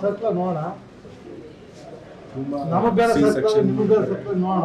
ಸ್ವಲ್ಪ ನೋಡ ನಮಗೆ ಬೇರೆ ಸ್ವಲ್ಪ ಸರ್ ಬೇರೆ ಸ್ವಲ್ಪ ನೋಡೋಣ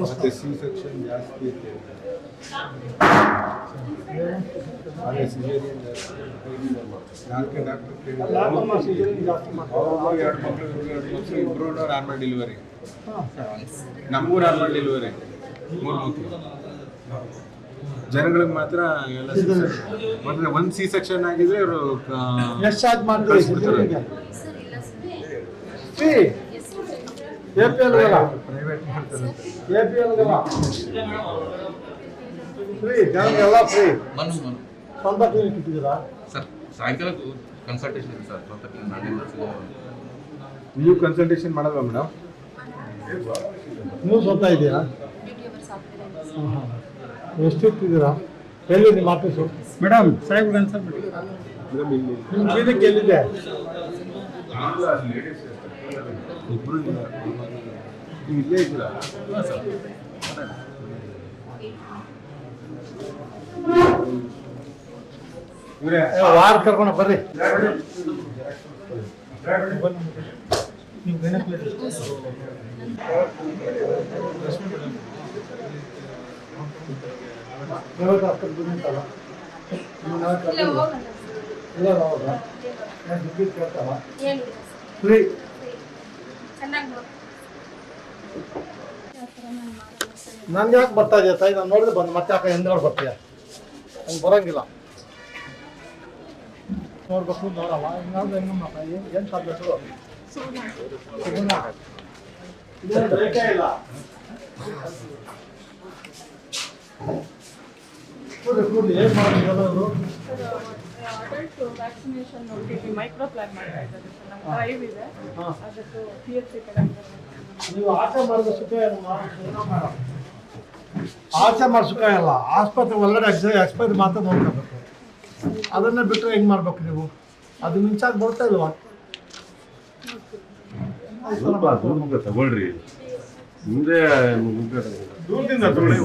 ಮತ್ತೆ ಸೆಕ್ಷನ್ ಜಾಸ್ತಿ ಮಕ್ಕಳು ಜನಗಳಿಗೆ ಮಾತ್ರ ಎಲ್ಲ ಒಂದು ಸಿ ಸೆಕ್ಷನ್ ಆಗಿದ್ರೆ ಪ್ರೈವೇಟ್ ಮಾಡ್ತಾರೆ ಫ್ರೀ ಜನಗೆಲ್ಲ ಫ್ರೀ ಸ್ವಂತ ಕ್ಲಿನಿಕ್ ಇಟ್ಟಿದ್ದೀರಾ? ಸರ್ ಸಾಯಂಕಾಲ ಕನ್ಸಲ್ಟೇಷನ್ ಇದೆ ಸರ್. ಸ್ವಂತ ನೀವು ಕನ್ಸಲ್ಟೇಷನ್ ಮಾಡಲ್ವಾ ಮೇಡಮ್ ನೀವು ಸ್ವಂತ ಇದೆಯಾ ಹಾಂ ಹಾಂ ಎಷ್ಟು ಇಟ್ಟಿದ್ದೀರಾ ಎಲ್ಲಿ ನಿಮ್ಮ ಆಫೀಸು ಮೇಡಮ್ ಸಾಹೇಬ್ ಕನ್ಸಲ್ಟ್ ಮೇಡಮ್ ಇಲ್ಲಿ ನಿಮ್ಮ ಕ್ಲಿನಿಕ್ ಎಲ್ಲಿದೆ? ಇಬ್ರು ಇಲ್ಲ ನೀವು ಇಲ್ಲೇ ಇದ್ದೀರಾ ಇವರೇ ಏ, ವಾರ ಕರ್ಕೊಂಡು ಬರ್ರಿ ಪ್ರೈವೇಟ್ ಹಾಸ್ಪಿಟಲ್ ಬಂದಿತ್ತಲ್ಲ. ಇಲ್ಲ ಹೌದಾ ನಾನು ದುಡ್ಡು? ಫ್ರೀ ನನ್ಗೆ ಯಾಕೆ ಬರ್ತಾ ಇದೆಯಾ ತಾಯಿ? ನಾನು ನೋಡಿದ್ರೆ ಬಂದು ಮತ್ತೆ ಯಾಕೆ ಹಿಂದ್ಗಡೆ ಬರ್ತೀಯ? ಹಂಗೆ ಬರೋಂಗಿಲ್ಲ. ನೋಡ್ಬೇಕು ನೋಡಲ್ಲ. ಹಿಂಗಾದ್ರೆ ಹೆಂಗ ತಾಯಿ ಏನು ಸಾಧ್ಯ ಇದೇನು ರೇಖೆ ಇಲ್ಲ. ಕೂಡ್ರಿ ಕೂಡ್ರಿ ಏನು ಮಾಡಿದ್ರು ಅಡಲ್ಟ್ ವ್ಯಾಕ್ಸಿನೇಷನ್ ನೋಡ್ತೀವಿ ಮೈಕ್ರೋ ಪ್ಲಾನ್ ಮಾಡ್ತಾ ಇದ್ದಾರೆ ಸರ್. ನಮ್ಮ ಡ್ರೈವ್ ಇದೆ. ಅದಕ್ಕೆ ಪಿ ಎಚ್ ಸಿ ಕಡೆ ನೀವು ಆಚೆ ಮಾಡಿದ ಸುಖ ಆಚೆ ಮಾಡಿ ಸುಖ ಇಲ್ಲ. ಆಸ್ಪತ್ರೆ ಒಳ್ಳೆ ಎಕ್ಸ್ ಎಕ್ಸ್ಪೈರಿ ಮಾತ್ರ ನೋಡ್ಕೋಬೇಕು. ಅದನ್ನ ಬಿಟ್ಟರೆ ಹೆಂಗೆ ಮಾಡ್ಬೇಕು ನೀವು? ಅದು ಮಿಂಚಾಗಿ ಬರ್ತಾ ಇಲ್ವಾ? ಸ್ವಲ್ಪ ತಗೊಳ್ರಿ. ಮುಂದೆ ದೂರದಿಂದ ತಗೊಳ್ಳಿ.